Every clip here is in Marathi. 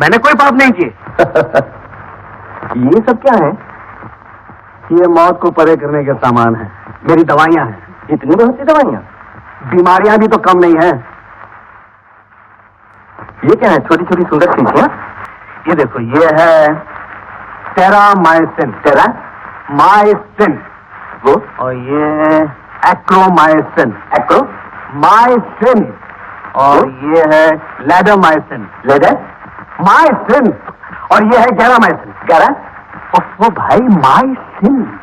मैंने कोई पाप नहीं किए। ये सब क्या है? ये मौत को परे करने के सामान है। मेरी दवाइयाँ हैं। इतनी बहुत सी दवाइयाँ? बीमारियाँ भी तो कम नहीं है। ये क्या है? छोटी छोटी सुंदर शीशियाँ ये देखो ये है टेरामाइसिन तेरा माइसिन वो? और ये एक्रोमाइसिन एक्रो माइसिन और ये है लैडोमाइसिन लेदर माइसिन और ये है गैरामाइसिन ग्यारह? वो भाई माइसिन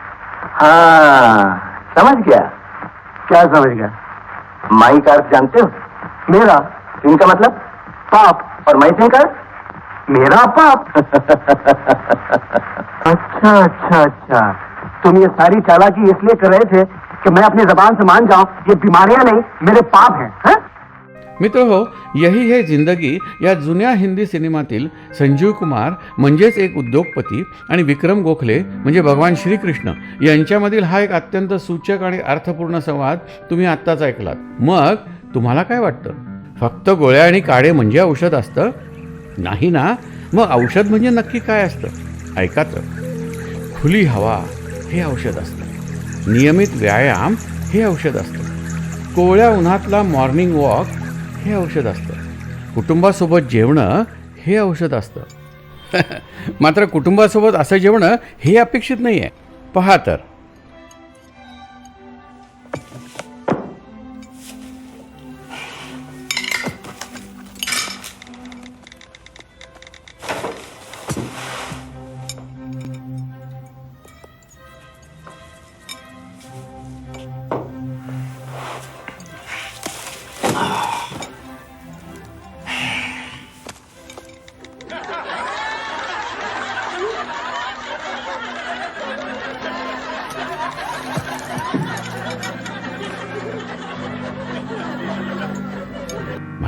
हाँ समझ गया। क्या समझ गया? माई का अर्थ जानते हो? मेरा। इनका मतलब? पाप। और माई सिंह का? मेरा पाप। अच्छा अच्छा अच्छा। तुम ये सारी चालाकी इसलिए कर रहे थे कि मैं अपनी जबान से मान जाऊँ, ये बीमारियाँ नहीं, मेरे पाप हैं हैं? मित्र हो यही है जिंदगी या जुन्या हिंदी सिनेमातील संजीव कुमार म्हणजेच एक उद्योगपती आणि विक्रम गोखले म्हणजे भगवान श्रीकृष्ण. यांच्यामधील हा एक अत्यंत सूचक आणि अर्थपूर्ण संवाद तुम्ही आत्ताच ऐकलात. मग तुम्हाला काय वाटतं? फक्त गोळ्या आणि काळे म्हणजे औषध असतं? नाही ना? मग औषध म्हणजे नक्की काय असतं? ऐका तर. खुली हवा हे औषध असतं. नियमित व्यायाम हे औषध असतं. कोवळ्या उन्हातला मॉर्निंग वॉक हे औषध असतं. कुटुंबासोबत जेवणं हे औषध असतं. मात्र कुटुंबासोबत असं जेवणं हे अपेक्षित नाही आहे पहा तर.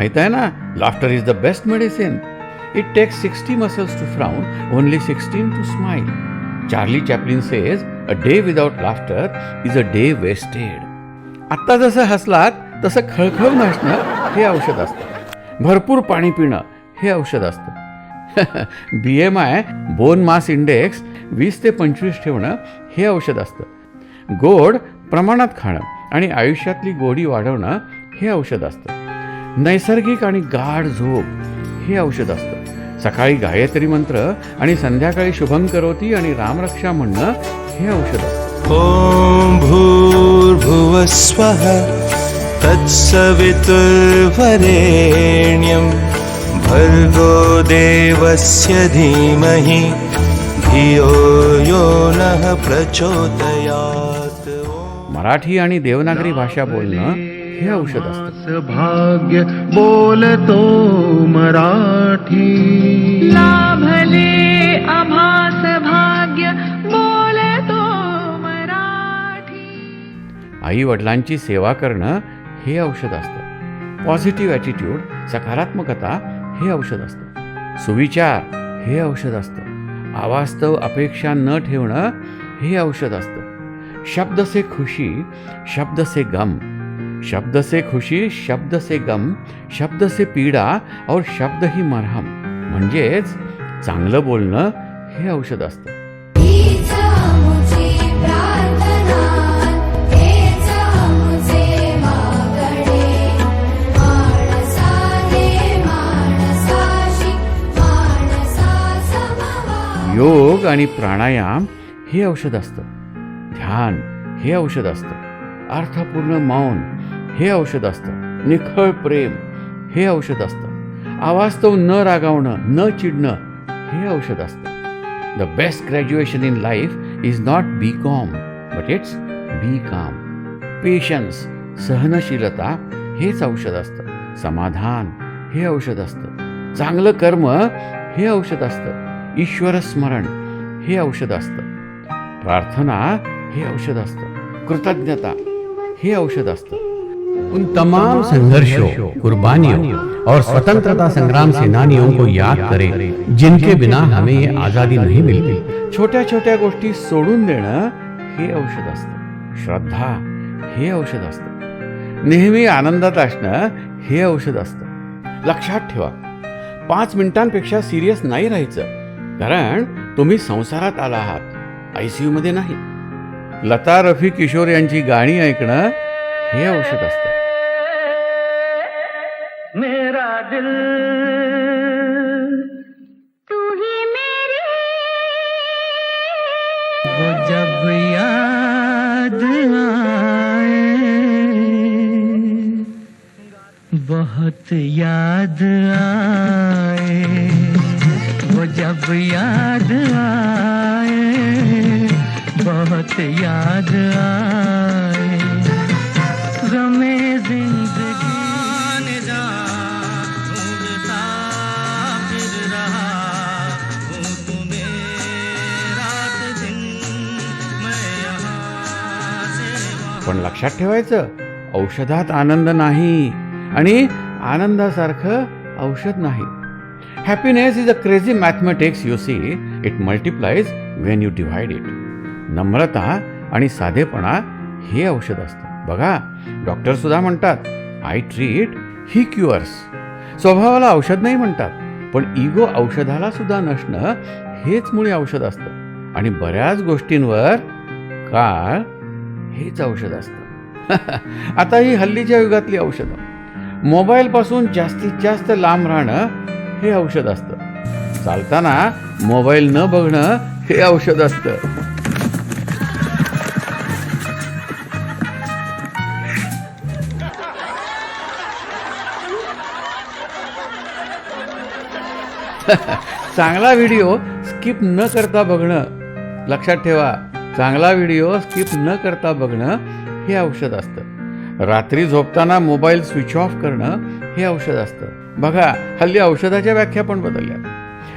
माहीत आहे ना? Laughter is the best medicine it takes sixty muscles to frown only sixteen to smile Charlie Chaplin says a day without laughter is a day wasted आत्ता जसं हसलात तसं खळखळून हसणं हे औषध असतं. भरपूर पाणी पिणं हे औषध असतं. B M I bone mass index वीस ते पंचवीस ठेवणं हे औषध असतं. गोड प्रमाणात खाणं आणि आयुष्यातली गोडी वाढवणं हे औषध असतं. नैसर्गिक आणि गाढ झोप हे औषध असतं. सकाळी गायत्री मंत्र आणि संध्याकाळी शुभं करोती आणि रामरक्षा म्हणणं हे औषध असतं. ॐ भूर्भुवस्वः तत्सवितुर्वरेण्यं भर्गो देवस्य धीमहि धियो यो नः प्रचोदयात्। मराठी आणि देवनागरी भाषा बोलणं हे औषध असतं. भाग्य बोलतो मराठी. लाभले आभास भाग्य बोलतो मराठी. आई वडिलांची सेवा करणं हे औषध असतं. पॉझिटिव्ह ॲटिट्यूड सकारात्मकता हे औषध असतं. सुविचार हे औषध असतं. अवास्तव अपेक्षा न ठेवणं हे औषध असतं. शब्द से खुशी शब्द से गम शब्द से खुशी शब्द से गम शब्द से पीडा और शब्द ही मरहम. म्हणजेच चांगलं बोलणं हे औषध असतं. योग आणि प्राणायाम हे औषध असतं. ध्यान हे औषध असतं. अर्थपूर्ण मौन हे औषध असतं. निखळ प्रेम हे औषध असतं. अवास्तव न रागावणं न चिडणं हे औषध असतं. The best graduation in life is not B com but it's B calm patience सहनशीलता हेच औषध असतं. समाधान हे औषध असतं. चांगलं कर्म हे औषध असतं. ईश्वर स्मरण हे औषध असतं. प्रार्थना हे औषध असतं. कृतज्ञता हे औषध असतं. उन तमाम संघर्षों कुर्बानियों और स्वतंत्रता संग्राम सेनानियों को याद करें जिनके बिना हमें ये आजादी नहीं मिलती। छोट्या छोट्या गोष्टी सोडून देणं हे औषध असतं. श्रद्धा हे औषध असतं. नेहमी आनंदात असणं हे औषध असतं. लक्षात ठेवा पाच मिनिटांपेक्षा सिरियस नाही राहायचं कारण तुम्ही संसारात आला आहात आय सी यूमध्ये नाही. लता रफी किशोर यांची गाणी ऐकणं हे औषध असतं. मेरा दिल तू ही मेरी। वो जब याद आए बहुत याद आए। वो जब याद आए बहुत याद आए। गमे जिंदगी। जा ढूंढता फिर रहा हूँ तुम्हें रात दिन मैं यहाँ पण लक्षात ठेवायचं औषधात आनंद नाही आणि आनंदासारखं औषध नाही. Happiness is a crazy mathematics you see it multiplies when you divide it नम्रता आणि साधेपणा हे औषध असतं. बघा डॉक्टरसुद्धा म्हणतात आय ट्रीट ही क्युअर्स स्वभावाला औषध नाही म्हणतात पण इगो औषधाला सुद्धा नसणं हेच मुळे औषध असतं. आणि बऱ्याच गोष्टींवर काळ हेच औषध असतं. आता ही हल्लीच्या युगातली औषधं. मोबाईलपासून जास्तीत जास्त लांब राहणं हे औषध असतं. चालताना मोबाईल न बघणं हे औषध असतं. चांगला व्हिडिओ स्किप न करता बघणं. लक्षात ठेवा चांगला व्हिडिओ स्किप न करता बघणं हे औषध असतं. रात्री झोपताना मोबाईल स्विच ऑफ करणं हे औषध असतं. बघा हल्ली औषधाच्या व्याख्या पण बदलल्या.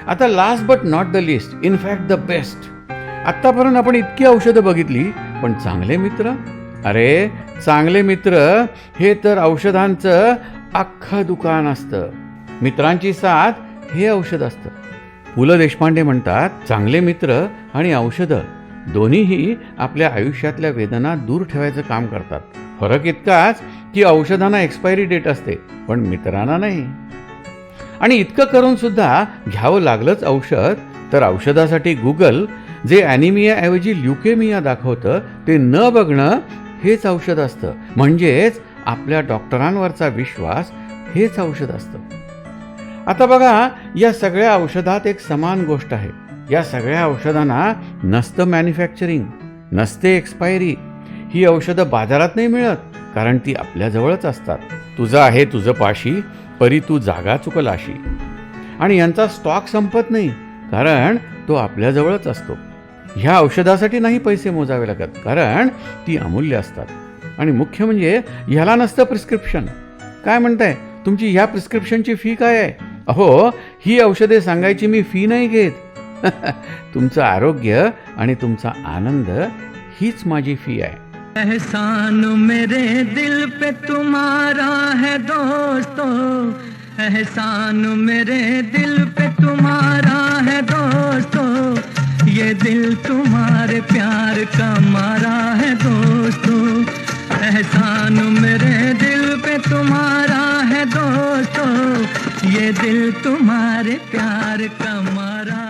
आता last but not the least in fact the best आत्तापर्यंत आपण इतकी औषधं बघितली पण चांगले मित्र? अरे चांगले मित्र हे तर औषधांचं अख्खं दुकान असतं. मित्रांची साथ हे औषध असतं. पु ल देशपांडे म्हणतात चांगले मित्र आणि औषधं दोन्हीही आपल्या आयुष्यातल्या वेदना दूर ठेवायचं काम करतात. फरक इतकाच की औषधांना एक्सपायरी डेट असते पण मित्रांना नाही. आणि इतकं करून सुद्धा घ्यावं लागलंच औषध तर औषधासाठी गुगल जे ॲनिमियाऐवजी ल्युकेमिया दाखवतं ते न बघणं हेच औषध असतं. म्हणजेच आपल्या डॉक्टरांवरचा विश्वास हेच औषध असतं. आता बघा या सगळ्या औषधात एक समान गोष्ट आहे. या सगळ्या औषधांना नसतं मॅन्युफॅक्चरिंग नसते एक्सपायरी ही औषधं बाजारात नाही मिळत कारण ती आपल्याजवळच असतात. तुझं आहे तुझं पाशी परी तू जागा चुकलाशी. आणि यांचा स्टॉक संपत नाही कारण तो आपल्याजवळच असतो. ह्या औषधासाठी नाही पैसे मोजावे लागत कारण ती अमूल्य असतात. आणि मुख्य म्हणजे ह्याला नसतं प्रिस्क्रिप्शन काय म्हणताय? तुमची ह्या प्रिस्क्रिप्शनची फी काय आहे? अहो ही औषधे सांगायची मी फी नाही घेत. तुमचं आरोग्य आणि तुमचा आनंद हीच माझी फी आहे. एहसान मेरे दिल पे तुम्हारा है दोस्तों. एहसान मेरे दिल पे तुम्हारा है दोस्तों. ये दिल तुम्हारे प्यार का मारा है दोस्तों. एहसान मेरे दिल पे तुम्हारा है दोस्तों. ये दिल तुम्हारे प्यार का मारा।